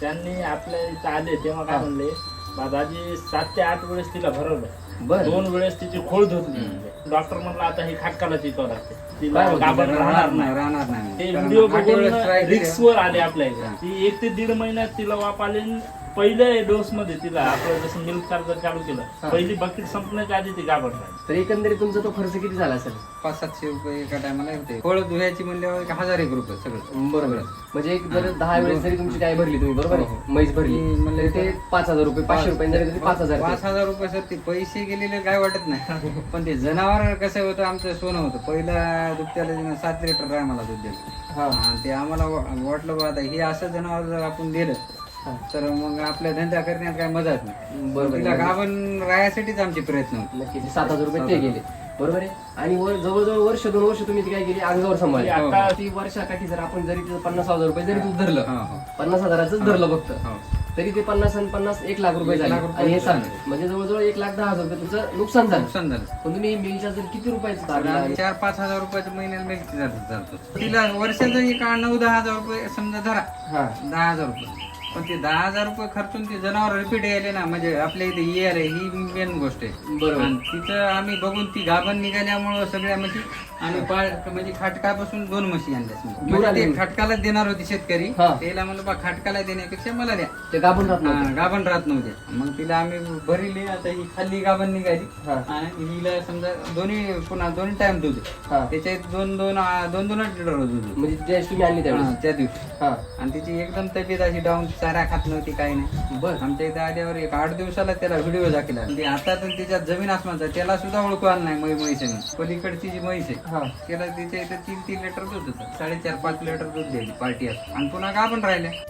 त्यांनी आपल्या इथं आले तेव्हा काय म्हणले दादाजी सात ते आठ वेळेस तिला भरवलं. बर. दोन वेळेस तिची खोळ धुतली. डॉक्टर म्हणला आता हे खाटकाला चिकव लागते. काय तिला? गाभण राहणार नाही. राहणार नाही. ते कारण व्हिडिओ आठ वेळेस बघून try केले. आले आपल्या इथे. ती एक ते दीड महिन्यात तिला वाप आले आणि पहिल्या डोस मध्ये तिला आपलं जसं मिल्क चार्जर चालू केलं हा. पहिली बकेट संपण्याच्या आधी ती राहिली तर एकंदरीत तुमचा तो खर्च किती झाला असेल? पाच सातशे रुपये एका टायमाला होते. फळ धुयाची म्हणल्यावर एक हजार एक रुपये सगळं. बरोबर. म्हणजे एक जर दहा वेळेस जरी तुमची काय भरली तुम्ही बरोबर हो, आहे? हो. म्हैस भरली. म्हणले तर ते पाच हजार रुपये पाचशे रुपये जरी तरी पाच हजार पाच हजार रुपये सर ते पैसे गेलेले काय वाटत नाही. पण ते जनावर कसं होतं आमचं सोनं होतं. पहिला दुभत्याला तिनं सात लिटर मला दूध दिलं. हा. आणि ते आम्हाला वा- वाटलं बा आता हे असं जनावर जर आपण दिलं हा. तर मग आपल्या धंदा करण्यात काय मदत नाही. बरोबर तिला. गाभण रायासाठीच आमचे प्रयत्न होते. सात हजार रुपये ते गेले. बरोबर आहे? आणि वर जवळजवळ वर्ष दोन वर्ष तुम्ही ते काय केली? अंगावर सांभाळली. हो, आता ती वर्षाकाठी जर आपण जरी तिथं पन्नास हजार रुपये जरी धरलं हो. पन्नास हजाराचंच धरलं फक्त हो. तरी ते पन्नास आणि पन्नास एक लाख रुपये एक झाले. लाख रुपये आणि हे झाले. सात म्हणजे जवळजवळ एक लाख दहा हजार रुपये तुमचं नुकसान झालं. नुकसान झालं. पण तुम्ही मिलच्या जर किती रुपयाचं चार पाच हजार रुपयाचं महिन्याला मिळते जात तिला वर्षाचं एक नऊ दहा हजार रुपये समजा धरा. हा. दहा हजार रुपये. पण ते दहा हजार रुपये खर्चून ते जनावर रिपीट यायले ना म्हणजे आपल्या इथे यायला ही मेन गोष्ट आहे. बरोबर. आणि तिथं आम्ही बघून ती गाभण निघाल्यामुळं सगळ्या म्हशी आम्ही पाळ म्हणजे खाटकापासून दोन म्हशी आणल्या म्हणजे ते? खाटकालाच देणार होती शेतकरी. हा. त्याला म्हणलं बा खाटकाला देण्यापेक्षा मला द्या. ते गाभून राहत हा, नव्हते गाभण राहत नव्हते. मग तिला आम्ही भरिली आता ही खाल्ली गाभण निघाली. हा. आणि हिला समजा दोन्ही पुन्हा दोन्ही टाइम दूध आहे. हा. त्याच्यात दोन दोन दोन दोनच लिटर दूध आहे. म्हणजे तुम्ही आणली हा, त्या दिवशी. हा. आणि तिची एकदम तब्येत अशी डाऊन चारा खात नव्हती काही नाही. बर आमच्या इथे आल्यावर एक आठ दिवसाला त्याला व्हिडिओ दाखला आता तर त्याच्यात जमीन आसमानचा त्याला सुद्धा ओळखू आलं नाही मै म्हैस आहे पलीकडची जी म्हैस आहे हा. त्याला तिच्या इथे तीन तीन लिटर दूध होतं. साडेचार पाच लिटर दूध द्यायची पार्टी असं आणि पुन्हा का पण राहिल्या.